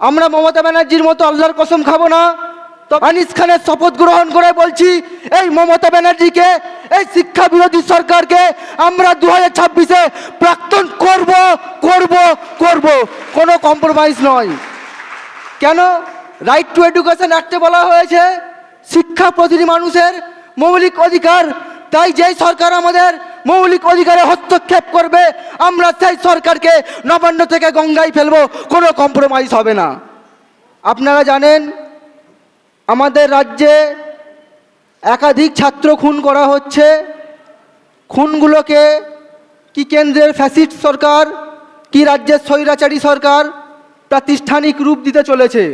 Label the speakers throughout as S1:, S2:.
S1: আমরা মমতা ব্যানার্জির মতো আল্লাহর কসম খাব না। তো আনিস খানের শপথ গ্রহণ করে বলছি, এই মমতা ব্যানার্জিকে, এই শিক্ষা বিরোধী সরকারকে আমরা দু হাজার ছাব্বিশে প্রাক্তন করব করব করব। কোনো কম্প্রোমাইজ নয়। কেন? রাইট টু এডুকেশন অ্যাক্টে বলা হয়েছে, শিক্ষা প্রতিটি মানুষের মৌলিক অধিকার। তাই যেই সরকার আমাদের মৌলিক অধিকারে হস্তক্ষেপ করবে, আমরা সেই সরকারকে নবান্ন থেকে গঙ্গায় ফেলব, কোনো কম্প্রোমাইজ হবে না। আপনারা জানেন, আমাদের রাজ্যে একাধিক ছাত্র খুন করা হচ্ছে। খুনগুলোকে কি কেন্দ্রের ফ্যাসিস্ট সরকার, কি রাজ্যের স্বৈরাচারী সরকার প্রাতিষ্ঠানিক রূপ দিতে চলেছে।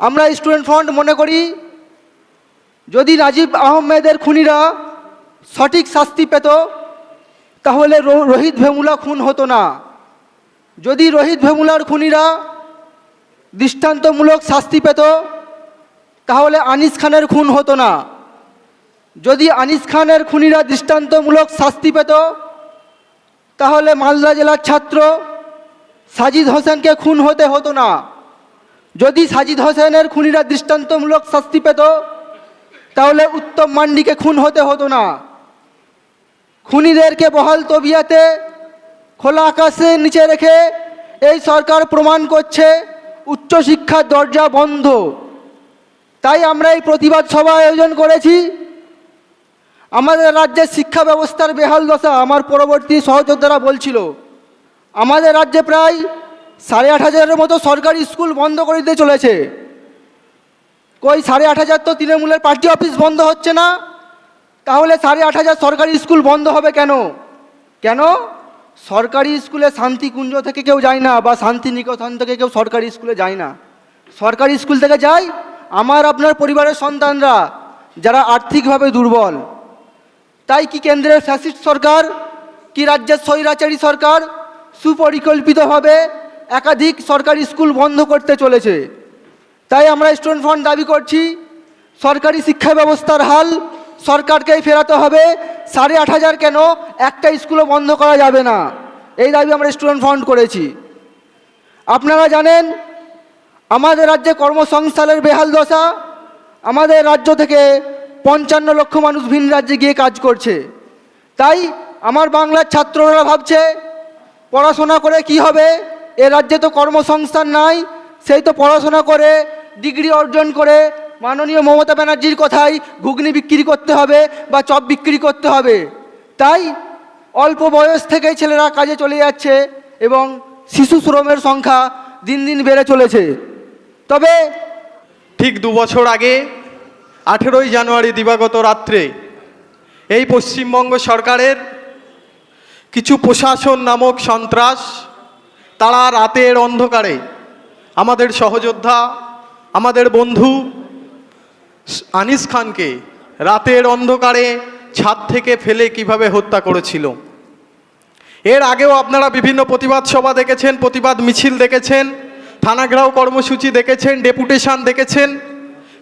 S1: আমরা স্টুডেন্ট ফ্রন্ট মনে করি, যদি রাজীব আহমেদের খুনিরা সঠিক শাস্তি পেত, তাহলে রোহিত ভেমুলা খুন হতো না। যদি রোহিত ভেমুলার খুনিরা দৃষ্টান্তমূলক শাস্তি পেত, তাহলে আনিস খানের খুন হতো না। যদি আনিস খানের খুনিরা দৃষ্টান্তমূলক শাস্তি পেত, তাহলে মালদা জেলার ছাত্র সাজিদ হোসেনকে খুন হতে হতো না। যদি সাজিদ হোসেনের খুনিরা দৃষ্টান্তমূলক শাস্তি পেত, তাহলে উত্তম মান্ডিকে খুন হতে হতো না। খুনিদেরকে বহাল তবিয়াতে খোলা আকাশের নিচে রেখে এই সরকার প্রমাণ করছে উচ্চশিক্ষার দরজা বন্ধ। তাই আমরা এই প্রতিবাদ সভা আয়োজন করেছি। আমাদের রাজ্যের শিক্ষা ব্যবস্থার বেহাল দশা আমার পরবর্তী সহযোদ্ধারা বলছিল, আমাদের রাজ্যে প্রায় সাড়ে আট হাজারের মতো সরকারি স্কুল বন্ধ করে দিতে চলেছে। কই সাড়ে আট হাজার তো তৃণমূলের পার্টি অফিস বন্ধ হচ্ছে না? তাহলে সাড়ে আট হাজার সরকারি স্কুল বন্ধ হবে কেন? কেন? সরকারি স্কুলে শান্তিকুঞ্জ থেকে কেউ যায় না বা শান্তিনিকেতন থেকে কেউ সরকারি স্কুলে যায় না। সরকারি স্কুল থেকে যায় আমার, আপনার পরিবারের সন্তানরা, যারা আর্থিকভাবে দুর্বল। তাই কি কেন্দ্রের ফ্যাসিস্ট সরকার, কি রাজ্যের স্বৈরাচারী সরকার সুপরিকল্পিতভাবে একাধিক সরকারি স্কুল বন্ধ করতে চলেছে? তাই আমরা স্টুডেন্ট ফান্ড দাবি করছি, সরকারি শিক্ষা ব্যবস্থার হাল সরকারকেই ফেরাতে হবে। সাড়ে আট হাজার কেন? একটা স্কুলও বন্ধ করা যাবে না। এই দাবি আমরা স্টুডেন্ট ফান্ড করেছি। আপনারা জানেন, আমাদের রাজ্যে কর্মসংস্থানের বেহাল দশা, আমাদের রাজ্য থেকে পঞ্চান্ন লক্ষ মানুষ ভিন রাজ্যে গিয়ে কাজ করছে। তাই আমার বাংলার ছাত্ররা ভাবছে, পড়াশোনা করে কি হবে? এ রাজ্যে তো কর্মসংস্থান নাই, সেই তো পড়াশোনা করে, ডিগ্রি অর্জন করে মাননীয় মমতা ব্যানার্জির কথাই ঘুগনি বিক্রি করতে হবে বা চপ বিক্রি করতে হবে। তাই অল্প বয়স থেকেই ছেলেরা কাজে চলে যাচ্ছে এবং শিশু শ্রমের সংখ্যা দিন দিন বেড়ে চলেছে। তবে
S2: ঠিক দু বছর আগে, আঠেরোই জানুয়ারি দিবাগত রাত্রে, এই পশ্চিমবঙ্গ সরকারের কিছু প্রশাসন নামক সন্ত্রাস তারা রাতের অন্ধকারে, আমাদের সহযোদ্ধা, আমাদের বন্ধু আনিস খানকে রাতের অন্ধকারে ছাদ থেকে ফেলে কীভাবে হত্যা করেছিল? এর আগেও আপনারা বিভিন্ন প্রতিবাদ সভা দেখেছেন, প্রতিবাদ মিছিল দেখেছেন, থানাগ্রাহ কর্মসূচি দেখেছেন, ডেপুটেশন দেখেছেন।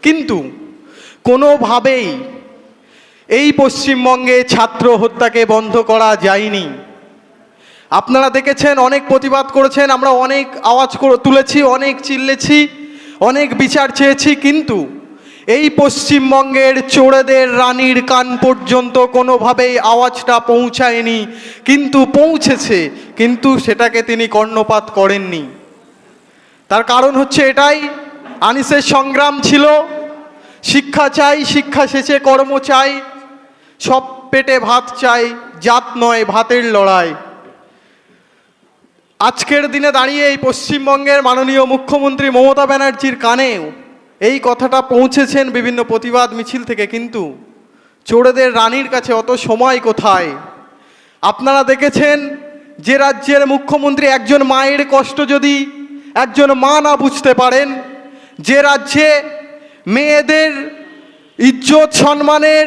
S2: কিন্তু কোনোভাবেই এই পশ্চিমবঙ্গে ছাত্র হত্যাকে বন্ধ করা যায়নি। আপনারা দেখেছেন, অনেক প্রতিবাদ করেছেন, আমরা অনেক আওয়াজ তুলেছি, অনেক চিল্লেছি, অনেক বিচার চেয়েছি, কিন্তু এই পশ্চিমবঙ্গের চোরেদের রানীর কান পর্যন্ত কোনোভাবেই আওয়াজটা পৌঁছায়নি, কিন্তু পৌঁছেছে, কিন্তু সেটাকে তিনি কর্ণপাত করেননি। তার কারণ হচ্ছে এটাই, আনিসের সংগ্রাম ছিল, শিক্ষা চাই, শিক্ষা শেষে কর্ম চাই, সব পেটে ভাত চাই, জাত নয়, ভাতের লড়াই। আজকের দিনে দাঁড়িয়ে এই পশ্চিমবঙ্গের মাননীয় মুখ্যমন্ত্রী মমতা ব্যানার্জির কানেও এই কথাটা পৌঁছেছেন বিভিন্ন প্রতিবাদ মিছিল থেকে, কিন্তু চোরেদের রানীর কাছে অত সময় কোথায়? আপনারা দেখেছেন যে রাজ্যের মুখ্যমন্ত্রী একজন মায়ের কষ্ট যদি একজন মা না বুঝতে পারেন, যে রাজ্যে মেয়েদের ইজ্জত, সম্মানের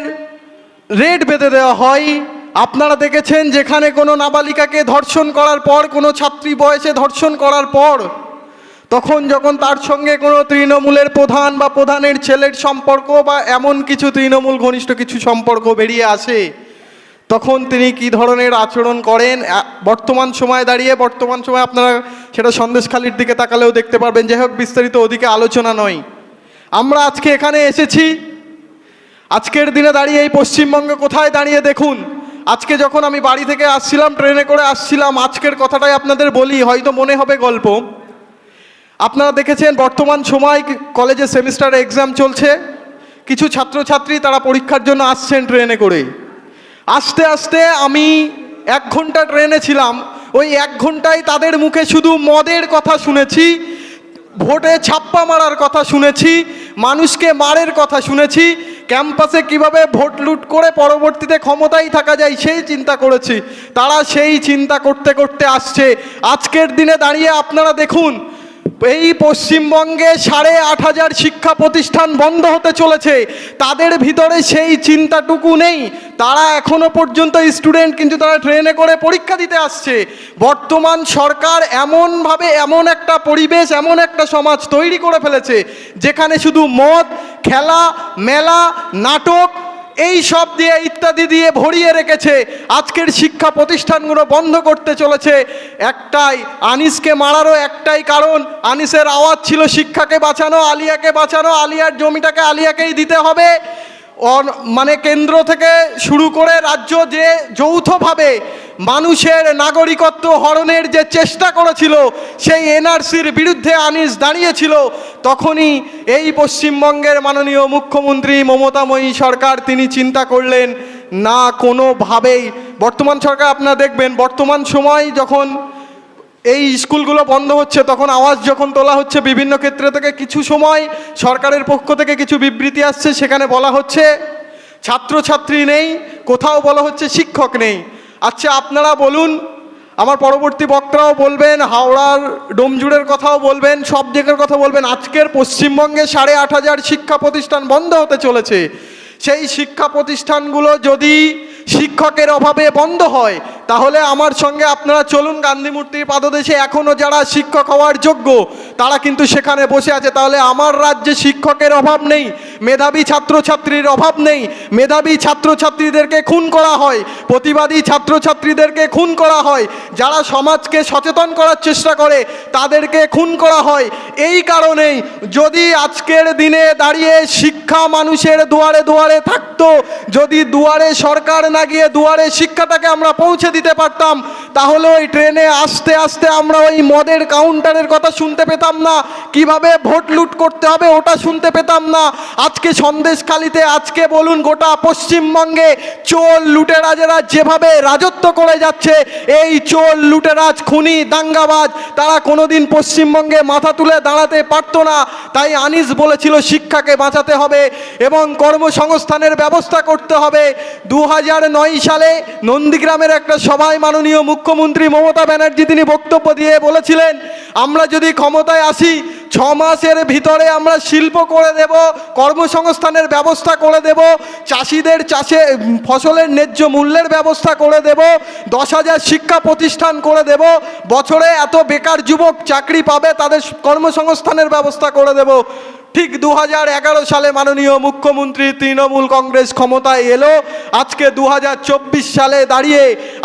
S2: রেট বেঁধে দেওয়া হয়, আপনারা দেখেছেন যেখানে কোনো নাবালিকাকে ধর্ষণ করার পর, কোনো ছাত্রী বয়সে ধর্ষণ করার পর তখন যখন তার সঙ্গে কোনো তৃণমূলের প্রধান বা প্রধানের ছেলের সম্পর্ক বা এমন কিছু তৃণমূল ঘনিষ্ঠ কিছু সম্পর্ক বেরিয়ে আসে, তখন তিনি কি ধরনের আচরণ করেন? বর্তমান সময়ে দাঁড়িয়ে, বর্তমান সময়ে আপনারা সেটা সন্দেশখালির দিকে তাকালেও দেখতে পারবেন। যাই হোক, বিস্তারিত ওদিকে আলোচনা নয়। আমরা আজকে এখানে এসেছি। আজকের দিনে দাঁড়িয়ে এই পশ্চিমবঙ্গে কোথায় দাঁড়িয়ে দেখুন। আজকে যখন আমি বাড়ি থেকে আসছিলাম, ট্রেনে করে আসছিলাম, আজকের কথাটাই আপনাদের বলি, হয়তো মনে হবে গল্প। আপনারা দেখেছেন বর্তমান সময় কলেজে সেমিস্টার এক্সাম চলছে। কিছু ছাত্রছাত্রী তারা পরীক্ষার জন্য আসছেন ট্রেনে করে। আস্তে আস্তে আমি এক ঘণ্টা ট্রেনে ছিলাম। ওই এক ঘন্টায় তাদের মুখে শুধু মদের কথা শুনেছি, ভোটে ছাপ্পা মারার কথা শুনেছি, মানুষকে মারের কথা শুনেছি, ক্যাম্পাসে কীভাবে ভোট লুট করে পরবর্তীতে ক্ষমতায় থাকা যায় সেই চিন্তা করেছি। তারা সেই চিন্তা করতে করতে আসছে। আজকের দিনে দাঁড়িয়ে আপনারা দেখুন এই পশ্চিমবঙ্গে সাড়ে আট হাজার শিক্ষা প্রতিষ্ঠান বন্ধ হতে চলেছে। তাদের ভিতরে সেই চিন্তাটুকু নেই। তারা এখনও পর্যন্ত স্টুডেন্ট, কিন্তু তারা ট্রেনে করে পরীক্ষা দিতে আসছে। বর্তমান সরকার এমনভাবে এমন একটা পরিবেশ, এমন একটা সমাজ তৈরি করে ফেলেছে, যেখানে শুধু মদ, খেলা, মেলা, নাটক এই সব দিয়ে ইত্যাদি দিয়ে ভরিয়ে রেখেছে। আজকের শিক্ষা প্রতিষ্ঠানগুলো বন্ধ করতে চলেছে। একটাই, আনিসকে মারারও একটাই কারণ। আনিসের আওয়াজ ছিল শিক্ষাকে বাঁচানো, আলিয়াকে বাঁচানো, আলিয়ার জমিটাকে আলিয়াকেই দিতে হবে। মানে কেন্দ্র থেকে শুরু করে রাজ্য যে যৌথভাবে মানুষের নাগরিকত্ব হরণের যে চেষ্টা করেছিল, সেই এনআরসির বিরুদ্ধে আনিস দাঁড়িয়েছিল, তখনই এই পশ্চিমবঙ্গের মাননীয় মুখ্যমন্ত্রী মমতাময়ী সরকার তিনি চিন্তা করলেন, না, কোনোভাবেই। বর্তমান সরকার আপনারা দেখবেন, বর্তমান সময় যখন এই স্কুলগুলো বন্ধ হচ্ছে, তখন আওয়াজ যখন তোলা হচ্ছে বিভিন্ন ক্ষেত্রে থেকে, কিছু সময় সরকারের পক্ষ থেকে কিছু বিবৃতি আসছে, সেখানে বলা হচ্ছে, ছাত্রছাত্রী নেই, কোথাও বলা হচ্ছে শিক্ষক নেই। আচ্ছা আপনারা বলুন, আমার পরবর্তী বক্তারাও বলবেন, হাওড়ার ডোমজুড়ের কথাও বলবেন, সব জায়গার কথা বলবেন। আজকের পশ্চিমবঙ্গে সাড়ে আট হাজার শিক্ষা প্রতিষ্ঠান বন্ধ হতে চলেছে। সেই শিক্ষা প্রতিষ্ঠানগুলো যদি শিক্ষকের অভাবে বন্ধ হয়, তাহলে আমার সঙ্গে আপনারা চলুন গান্ধী মূর্তির পাদদেশে। এখনও যারা শিক্ষক হওয়ার যোগ্য, তারা কিন্তু সেখানে বসে আছে। তাহলে আমার রাজ্যে শিক্ষকের অভাব নেই। মেধাবী ছাত্রছাত্রীর অভাব নেই। মেধাবী ছাত্রছাত্রীদেরকে খুন করা হয়। প্রতিবাদী ছাত্রছাত্রীদেরকে খুন করা হয়। যারা সমাজকে সচেতন করার চেষ্টা করে, তাদেরকে খুন করা হয়। এই কারণেই যদি আজকের দিনে দাঁড়িয়ে শিক্ষা মানুষের দুয়ারে দুয়ারে থাকতো, যদি দুয়ারে সরকার না গিয়ে দুয়ারে শিক্ষাটাকে আমরা পৌঁছে দিতে পারতাম, তাহলে ওই ট্রেনে আস্তে আস্তে আমরা ওই মদের কাউন্টারের কথা শুনতে পেতাম না। কীভাবে ভোট লুট করতে হবে ওটা শুনতে পেতাম না। আজকে সন্দেশখালিতে, আজকে বলুন গোটা পশ্চিমবঙ্গে চোর লুটেরাজেরা যেভাবে রাজত্ব করে যাচ্ছে, এই চোর লুটেরাজ, খুনি, দাঙ্গাবাজ, তারা কোনোদিন পশ্চিমবঙ্গে মাথা তুলে দাঁড়াতে পারতো না। তাই আনিস বলেছিল, শিক্ষাকে বাঁচাতে হবে এবং কর্মসংস্থানের ব্যবস্থা করতে হবে। দু সালে নন্দীগ্রামের একটা সভায় মাননীয় মুখ্যমন্ত্রী মমতা ব্যানার্জি তিনি বক্তব্য দিয়ে বলেছিলেন, আমরা যদি ক্ষমতায় আসি, ছ মাসের ভিতরে আমরা শিল্প করে দেব কর্মসংস্থানের ব্যবস্থা করে দেব, চাষিদের চাষে ফসলের ন্যায্য মূল্যের ব্যবস্থা করে দেব, দশ হাজার শিক্ষা প্রতিষ্ঠান করে দেব, বছরে এত বেকার যুবক চাকরি পাবে, তাদের কর্মসংস্থানের ব্যবস্থা করে দেব। ঠিক দু হাজার এগারো সালে মাননীয় মুখ্যমন্ত্রী তৃণমূল কংগ্রেস ক্ষমতায় এলো। আজকে দু হাজার চব্বিশ সালে দাঁড়িয়ে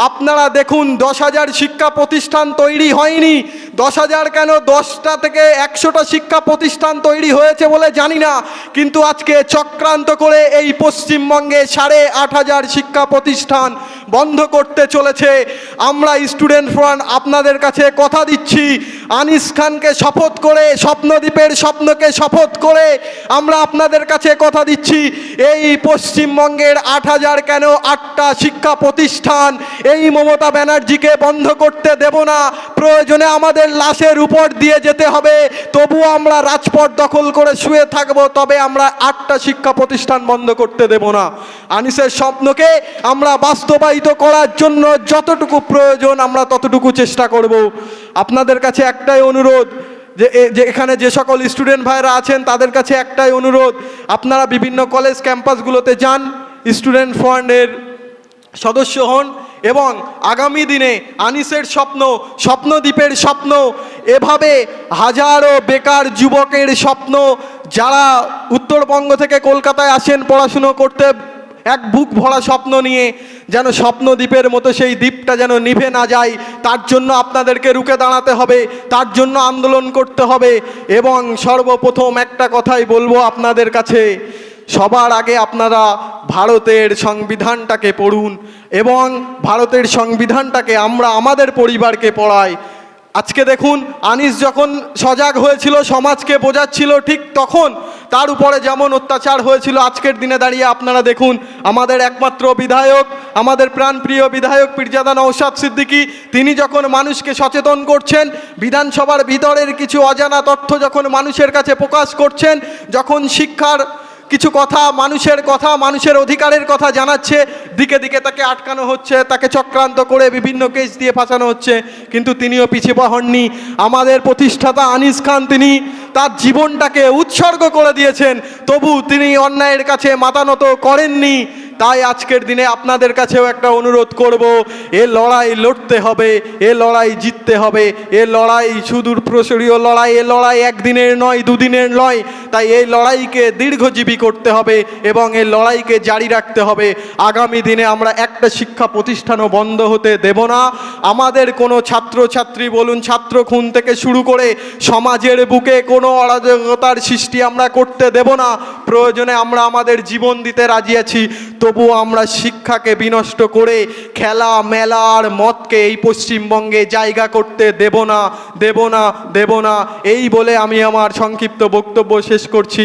S2: আপনারা দেখুন দশ হাজার শিক্ষা প্রতিষ্ঠান তৈরি হয়নি। দশ হাজার কেন দশটা থেকে একশোটা শিক্ষা প্রতিষ্ঠান তৈরি হয়েছে বলে জানি না। কিন্তু আজকে চক্রান্ত করে এই পশ্চিমবঙ্গে সাড়ে আট হাজার শিক্ষা প্রতিষ্ঠান বন্ধ করতে চলেছে। আমরা স্টুডেন্ট ফ্রন্ট আপনাদের কাছে কথা দিচ্ছি। আনিস খানকে শপথ করে, স্বপ্নদ্বীপের স্বপ্নকে শপথ করে আমরা আপনাদের কাছে কথা দিচ্ছি। এই পশ্চিমবঙ্গের আট হাজার কেন আটটা শিক্ষা প্রতিষ্ঠান এই মমতা ব্যানার্জিকে বন্ধ করতে দেব না? প্রয়োজনে আমাদের লাশের উপর দিয়ে যেতে হবে। তবুও আমরা রাজপথ দখল করে শুয়ে থাকব, তবে আমরা আটটা শিক্ষা প্রতিষ্ঠান বন্ধ করতে দেব না। আনিসের স্বপ্নকে আমরা বাস্তবায়িত করার জন্য যতটুকু প্রয়োজন আমরা ততটুকু চেষ্টা করব। আপনাদের কাছে একটাই অনুরোধ যে যে এখানে যে সকল স্টুডেন্ট ভাইরা আছেন, তাদের কাছে একটাই অনুরোধ, আপনারা বিভিন্ন কলেজ ক্যাম্পাসগুলোতে যান, স্টুডেন্ট ফান্ডের সদস্য হন এবং আগামী দিনে আনিসের স্বপ্ন, স্বপ্নদ্বীপের স্বপ্ন, এভাবে হাজারো বেকার যুবকের স্বপ্ন, যারা উত্তরবঙ্গ থেকে কলকাতায় আসেন পড়াশুনো করতে এক বুক ভরা স্বপ্ন নিয়ে যেন স্বপ্ন দ্বীপের মতো সেই দ্বীপটা যেন নিভে না যায়, তার জন্য আপনাদেরকে রুখে দাঁড়াতে হবে, তার জন্য আন্দোলন করতে হবে এবং সর্বপ্রথম একটা কথাই বলব আপনাদের কাছে। সবার আগে আপনারা ভারতের সংবিধানটাকে পড়ুন এবং ভারতের সংবিধানটাকে আমরা আমাদের পরিবারকে পড়াই। আজকে দেখুন, আনিস যখন সজাগ হয়েছিল, সমাজকে বোঝাচ্ছিল, ঠিক তখন তার উপরে যেমন অত্যাচার হয়েছিল আজকের দিনে দাঁড়িয়ে আপনারা দেখুন, আমাদের একমাত্র বিধায়ক, আমাদের প্রাণপ্রিয় বিধায়ক পীরজাদা নৌসাদ সিদ্দিকী, তিনি যখন মানুষকে সচেতন করছেন, বিধানসভার ভিতরের কিছু অজানা তথ্য যখন মানুষের কাছে প্রকাশ করছেন, যখন শিক্ষার কিছু কথা, মানুষের কথা, মানুষের অধিকারের কথা জানাচ্ছে, দিকে দিকে তাকে আটকানো হচ্ছে, তাকে চক্রান্ত করে বিভিন্ন কেস দিয়ে ফাঁসানো হচ্ছে, কিন্তু তিনিও পিছিয়ে হননি। আমাদের প্রতিষ্ঠাতা আনিস খান, তিনি তার জীবনটাকে উৎসর্গ করে দিয়েছেন। তবু তিনি অন্যায়ের কাছে মাতানত করেননি। তাই আজকের দিনে আপনাদের কাছেও একটা অনুরোধ করব, এ লড়াই লড়তে হবে, এ লড়াই জিততে হবে, এ লড়াই সুদূর প্রসারীয় লড়াই, এ লড়াই একদিনের নয়, দুদিনের নয়, তাই এই লড়াইকে দীর্ঘজীবী করতে হবে এবং এই লড়াইকে জারি রাখতে হবে। আগামী দিনে আমরা একটা শিক্ষা প্রতিষ্ঠানও বন্ধ হতে দেব না। আমাদের কোনো ছাত্রছাত্রী বলুন, ছাত্র খুন থেকে শুরু করে সমাজের বুকে কোনো অরাজকতার সৃষ্টি আমরা করতে দেব না। প্রয়োজনে আমরা আমাদের জীবন দিতে রাজি আছি তবু আমরা শিক্ষাকে বিনষ্ট করে খেলা মেলার মতকে এই পশ্চিমবঙ্গে জায়গা করতে দেব না দেব না দেব না। এই বলে আমি আমার সংক্ষিপ্ত বক্তব্য শেষ করছি।